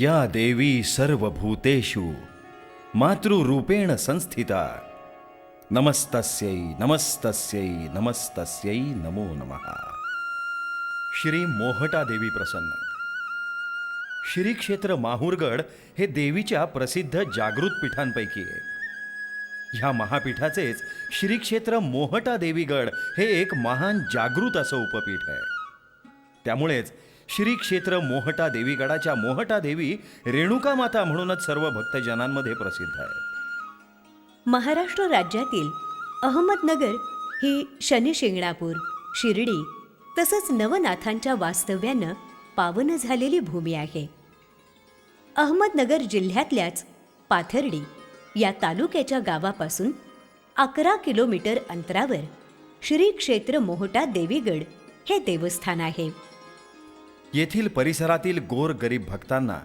या देवी सर्वभूतेषु मातृरूपेण संस्थिता। नमस्तस्यै नमस्तस्यै नमस्तस्यै नमो नमः। श्री मोहटा देवी प्रसन्न। श्री क्षेत्र माहूरगड हे देवीच्या प्रसिद्ध जागृत पीठांपैकी आहे ह्या महापीठाचेच श्री क्षेत्र मोहटा देवीगड हे एक महान जागृत असं उपपीठ आहे। त्यामुळेच श्री क्षेत्र मोहटा देवीगडाच्या मोहटा देवी रेणुका माता म्हणूनच सर्व भक्तजनांमध्ये प्रसिद्ध आहे. महाराष्ट्र राज्यातील अहमदनगर ही शनी शिंगणापूर शिर्डी तसंच नवनाथांच्या वास्तव्यानं पावन झालेली भूमी आहे. अहमदनगर जिल्ह्यातल्याच पाथर्डी या तालुक्याच्या गावापासून अकरा किलोमीटर अंतरावर श्री क्षेत्र मोहटा देवीगड हे देवस्थान आहे. येथील परिसरातील गोर गरीब भक्तांना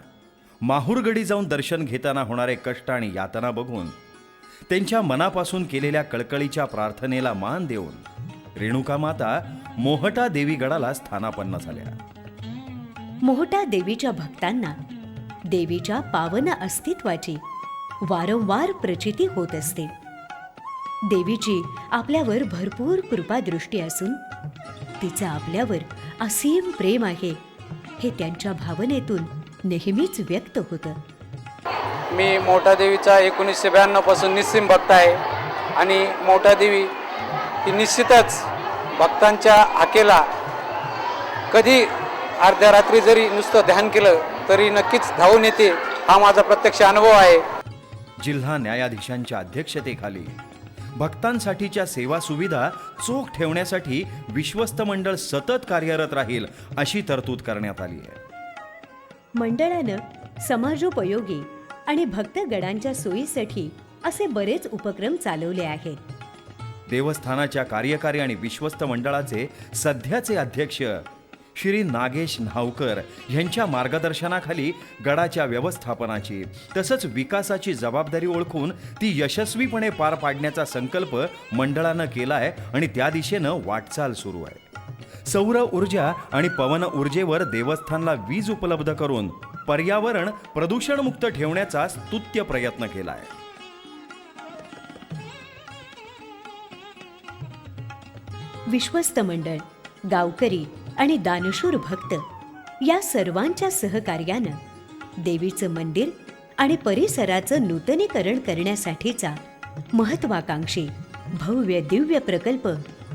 माहूरगडी जाऊन दर्शन घेताना होणारे कष्ट आणि यातना बघून त्यांच्या मनापासून केलेल्या कळकळीच्या प्रार्थनेला मान देऊन रेणुका माता मोहटा देवीगडाला स्थानापन्न झाल्या. मोहटा देवीच्या भक्तांना देवीच्या पावन अस्तित्वाची वारंवार प्रचिती होत असते. देवीची आपल्यावर भरपूर कृपादृष्टी असून तिचं आपल्यावर असीम प्रेम आहे. हे त्यांच्या भावनेतून नेहमीच व्यक्त होतं. मी मोठा देवीचा एकोणीसशे ब्याण्णवपासून निस्सिम भक्त आहे आणि मोठा देवी ही निश्चितच भक्तांच्या हाकेला कधी अर्ध्या रात्री जरी नुसतं ध्यान केलं तरी नक्कीच धावून येते हा माझा प्रत्यक्ष अनुभव आहे. जिल्हा न्यायाधीशांच्या अध्यक्षतेखाली भक्तांसाठीच्या सेवा सुविधा चोख ठेवण्यासाठी विश्वस्त मंडळ सतत कार्यरत राहील अशी तरतूद करण्यात आली आहे. मंडळानं समाजोपयोगी आणि भक्तगणांच्या सोयीसाठी असे बरेच उपक्रम चालवले आहेत. देवस्थानाच्या कार्यकारी आणि विश्वस्त मंडळाचे सध्याचे अध्यक्ष श्री नागेश न्हावकर यांच्या मार्गदर्शनाखाली गडाच्या व्यवस्थापनाची तसंच विकासाची जबाबदारी ओळखून ती यशस्वीपणे पार पाडण्याचा संकल्प मंडळानं केलाय आणि त्या दिशेनं वाटचाल सुरू आहे. सौर ऊर्जा आणि पवन ऊर्जेवर देवस्थानला वीज उपलब्ध करून पर्यावरण प्रदूषणमुक्त ठेवण्याचा स्तुत्य प्रयत्न केला आहे विश्वस्त मंडळ गावकरी आणि दानशूर भक्त या सर्वांच्या सहकार्यानं देवीचं मंदिर आणि परिसराचं नूतनीकरण करण्यासाठीचा महत्वाकांक्षी भव्य दिव्य प्रकल्प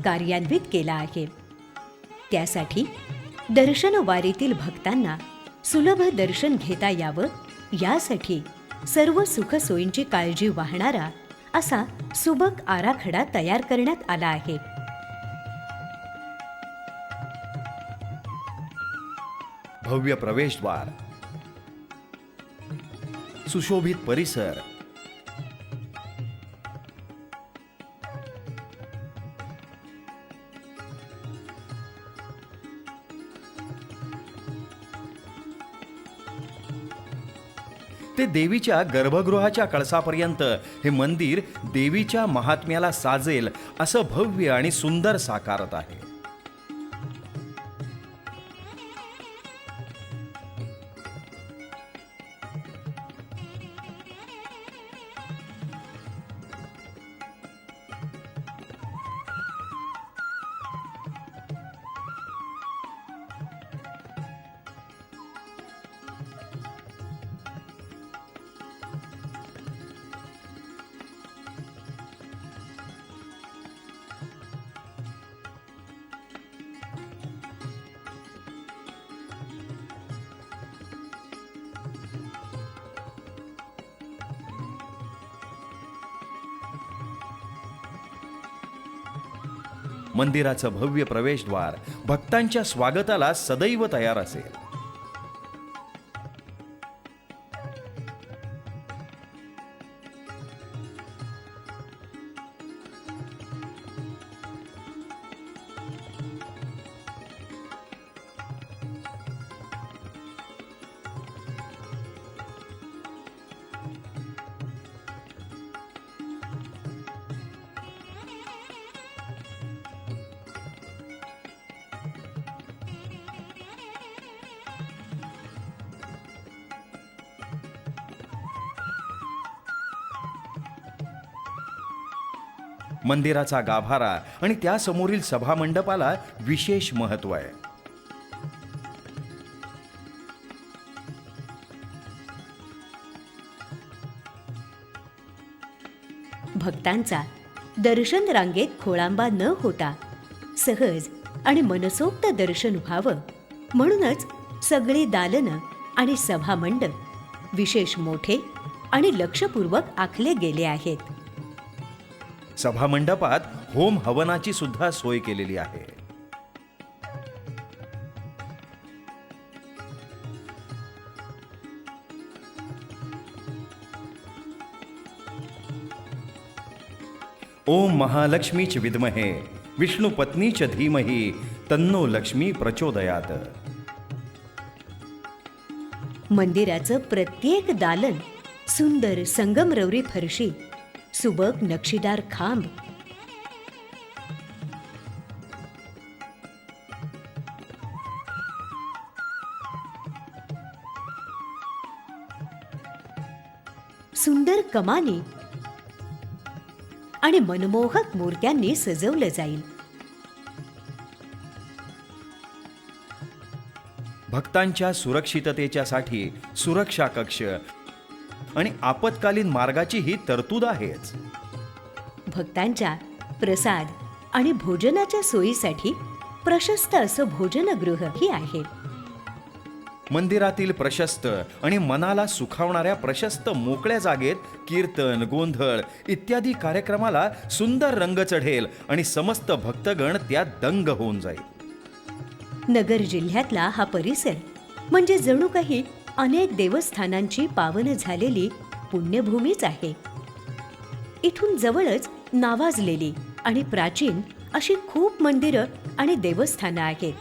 कार्यान्वित केला आहे. त्यासाठी दर्शनवारीतील भक्तांना सुलभ दर्शन घेता यावं यासाठी सर्व सुखसोयींची काळजी वाहणारा असा सुबक आराखडा तयार करण्यात आला आहे. भव्य प्रवेशद्वार सुशोभित परिसर ते देवीच्या गर्भगृहाच्या कळसापर्यंत हे मंदिर देवीच्या महात्म्याला साजेल असं भव्य आणि सुंदर साकारत आहे. मंदिराचं भव्य प्रवेशद्वार भक्तांच्या स्वागताला सदैव तयार असेल. मंदिराचा गाभारा आणि त्यासमोरील सभामंडपाला विशेष महत्त्व आहे. भक्तांचा दर्शन रांगेत खोळांबा न होता सहज आणि मनसोक्त दर्शन व्हावं म्हणूनच सगळी दालनं आणि सभामंडप विशेष मोठे आणि लक्षपूर्वक आखले गेले आहेत. सभामंडपात होम हवनाची सुद्धा सोय केलेली आहे. ओम महालक्ष्मीच विद्महे विष्णू पत्नीच धीमही तन्नो लक्ष्मी प्रचोदयात. मंदिराचं प्रत्येक दालन सुंदर संगमरवरी फरशी सुबक नक्षीदार खांब. सुंदर कमानी आणि मनमोहक मूर्त्यांनी सजवलं जाईल. भक्तांच्या सुरक्षिततेच्यासाठी सुरक्षा कक्ष आणि आपत्कालीन मार्गाची ही तरतूद आहेच. भक्तांच्या प्रसाद आणि भोजनाच्या सोयीसाठी प्रशस्त असं भोजनगृहही आहे. मंदिरातील प्रशस्त आणि मनाला सुखावणाऱ्या प्रशस्त मोकळ्या जागेत कीर्तन गोंधळ इत्यादी कार्यक्रमाला सुंदर रंग चढेल आणि समस्त भक्तगण त्यात दंग होऊन जाईल. नगर जिल्ह्यातला हा परिसर म्हणजे जणू काही अनेक देवस्थानांची पावन झालेली पुण्यभूमीच आहे. इथून जवळच नावाजलेली आणि प्राचीन अशी खूप मंदिरं आणि देवस्थानं आहेत.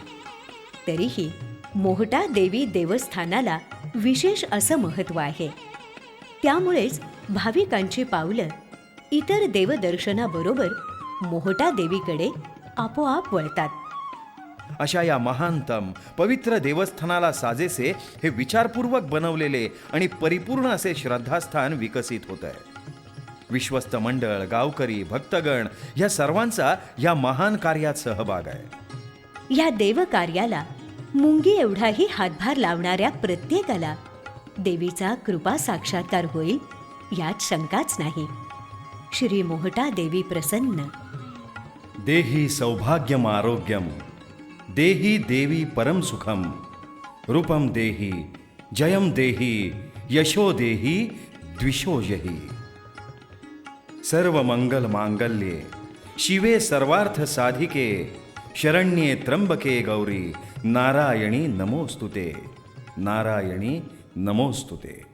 तरीही मोहटा देवी देवस्थानाला विशेष असं महत्त्व आहे. त्यामुळेच भाविकांची पावलं इतर देवदर्शनाबरोबर मोहटा देवीकडे आपोआप वळतात. अशा या महानतम पवित्र देवस्थानाला साजेसे हे विचारपूर्वक बनवलेले आणि परिपूर्ण असे श्रद्धास्थान विकसित होत आहे विश्वस्त मंडळ गावकरी भक्तगण या सर्वांचा या महान कार्यात सहभाग आहे. या देवकार्याला मुंगी एवढाही हातभार लावणाऱ्या प्रत्येकाला देवीचा कृपा साक्षात्कार होईल यात शंकाच नाही. श्री मोहटा देवी प्रसन्न. देही सौभाग्यम आरोग्यम देही देवी परम सुखम। रूपम देही जयम देही यशो देही द्विषो यही। सर्व मंगल मांगल्ये शिवे सर्वार्थ साधिके शरण्ये त्र्यंबके गौरी नारायणी नमोस्तुते नारायणी नमोस्तुते।